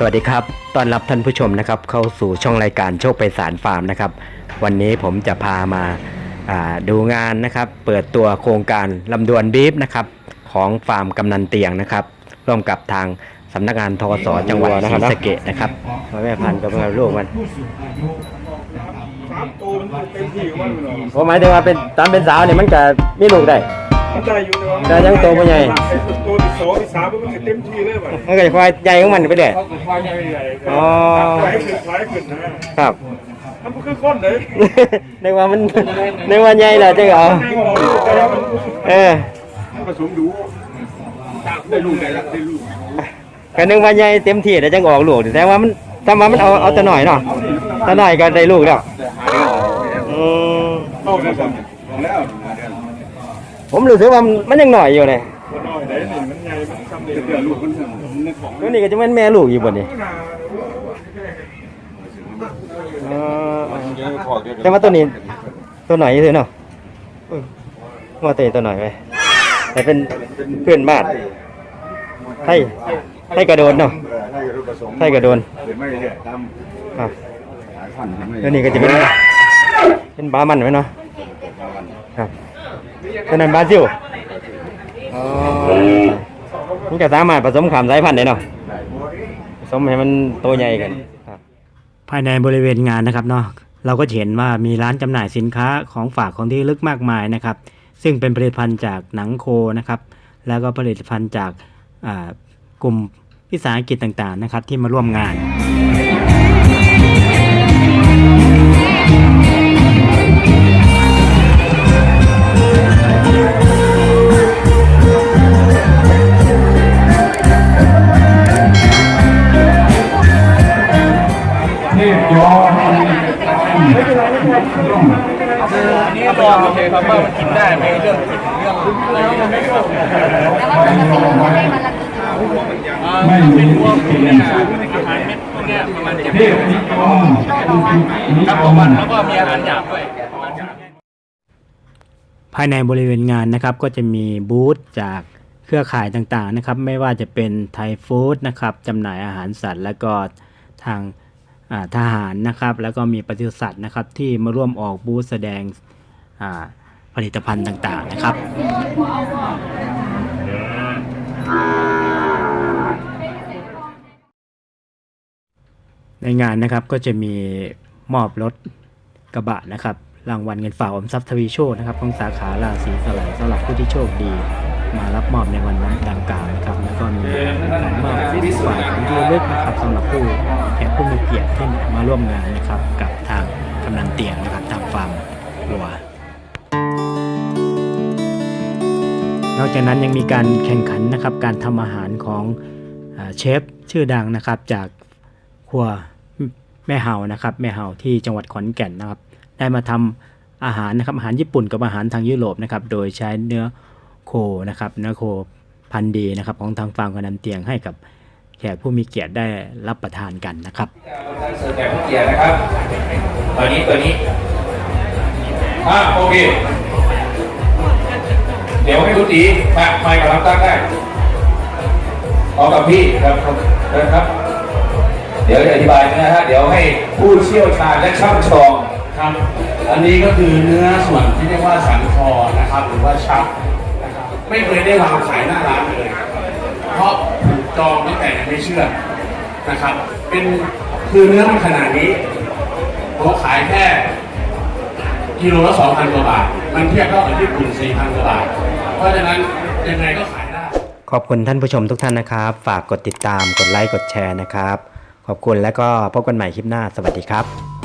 สวัสดีครับ ต้อนรับท่านผู้ชมนะครับ เข้าสู่ช่องรายการโชคไปสารฟาร์มนะครับ วันนี้ผมจะพามาอ่าดูงานนะครับ เปิดตัวโครงการลำดวนบีฟนะครับของฟาร์มกำนันเตียงนะครับ ร่วมกับทางสำนักงานทกสจังหวัดศรีสะเกษนะครับแม่พันธุ์กับลูกมันสามตัวมันเต็มที่ของมันเลยผมหมายถึงว่าเป็นตามเป็นสาวเนี่ยมันจะมีลูกได้มัน ได้อยู่เลยได้ยังโตบ่ใหญ่ ไอ้ตัวที่สองที่สามมันก็เต็มที่เลยว่ะมันก็จะควายใหญ่ของมันไปเรื่อยเขาควายใหญ่ๆอ๋อ ไหลขึ้นไหลขึ้นนะครับ มันก็คือก้อนเลยนึกว่ามันนึกว่าใหญ่แหละจังเหรอแม่งบอกลูกแต่ว่ามันเออผสมดูได้ลูกได้ละได้ลูกก็นึกว่าใหญ่เต็มที่แต่จังออกลูกแต่ว่ามันถ้ามามันเอาเอาแต่หน่อยเนาะแต่หน่อยก็ได้ลูกแล้วอืม เข้าได้สัมแล้ว ผมรู้สึกว่ามันมันยังหน่อยอยู่เลยมันน้อยได้หนึ่งมันใหญ่มันทำได้เดือดลูกมันในของตัวนี้ก็จะเป็นแม่ลูกอยู่บนนี้เออแต่ว่าตัวนี้ตัวหน่อยอยู่เนาะเออว่าตัวนี้ตัวหน่อยไปแต่เป็นเพื่อนบ้านให้ให้กระโดดเนาะให้กระโดนไม่เดือดตามครับสายพันธุ์ไม่ตัวนี้ก็จะเป็นเป็นบามันไว้เนาะครับ ตัวนั้นบราซิลอ๋อมันก็สามารถผสมขามสายพันธุ์ได้เนาะผสมให้มันโตใหญ่กันครับภายในบริเวณงานนะครับเนาะเราก็จะเห็นว่ามีร้านจำหน่ายสินค้าของฝากของที่ระลึกมากมายนะครับ ซึ่งเป็นผลิตภัณฑ์จากหนังโคนะครับ แล้วก็ผลิตภัณฑ์จากอ่ากลุ่มวิสาหกิจต่างๆนะครับที่มาร่วมงาน นี่ก็บอโอเคครับว่ามันกินได้ไหมเรื่องเรื่องอะไรอย่างเงี้ยไม่เป็นมีพวกที่เนี่ยเล่นอาหารเม็ดพวกเนี้ยประมาณเจ็ดเทพนิกรครับต่อวันแล้วก็มีอาหารหยาบด้วยภายในบริเวณงานนะครับก็จะมีบูธจากเครือข่ายต่างๆนะครับ ไม่ว่าจะเป็นไทยฟู้ดนะครับจำหน่ายอาหารสัตว์ แล้วก็ทาง ทหารนะครับ แล้วก็มีปศุสัตว์นะครับที่มาร่วมออกบูธแสดงผลิตภัณฑ์ต่างๆนะครับในงานนะครับก็จะมีมอบรถกระบะนะครับ รางวัลเงินฝากออมทรัพย์ทวีโชคนะครับของสาขาราศีสลายสำหรับผู้ที่โชคดี มารับมอบในวันนั้นดังกล่าวนะครับ แล้วก็มีการมอบของฝากของที่ระลึกนะครับสำหรับผู้แขกผู้มีเกียรติที่มาร่วมงานนะครับกับทางกำนันเตียงนะครับทางฟาร์มวัวนอกจากนั้นยังมีการแข่งขันนะครับการทำอาหารของอเชฟชื่อดังนะครับจากครัวแม่เฮานะครับแม่เฮาที่จังหวัดขอนแก่นนะครับ ได้มาทำอาหารนะครับอาหารญี่ปุ่นกับอาหารทางยุโรปนะครับโดยใช้เนื้อ โคนะครับเนื้อโคพันธุ์ดีนะครับ ของทางฟาร์มกำนันเตียงให้กับแขกผู้มีเกียรติได้รับประทานกันนะครับเสิร์ฟแบบผู้เกียรตินะครับตัวนี้ตัวนี้อ่าโอเคเดี๋ยวให้คุณตีฝากไมค์กับรับตั้งได้เอากับพี่ครับเชิญครับ เดี๋ยวจะอธิบายนะฮะเดี๋ยวให้ผู้เชี่ยวชาญและช่ำชองครับ อันนี้ก็คือเนื้อส่วนที่เรียกว่าสันคอนะครับ หรือว่าชักนะครับ ไม่เคยได้วางขายหน้าร้านเลย เพราะถูกจองตั้งแต่ยังไม่เชื่อนะครับ เป็นคือเนื้อมันขนาดนี้ผมขายแค่กิโลละสองพันกว่าบาท มันเทียบเท่ากับญี่ปุ่นสี่พันกว่าบาท เพราะฉะนั้นยังไงก็ขายได้ ขอบคุณท่านผู้ชมทุกท่านนะครับ ฝากกดติดตาม กดไลค์ กดแชร์นะครับ ขอบคุณแล้วก็พบกันใหม่คลิปหน้า สวัสดีครับ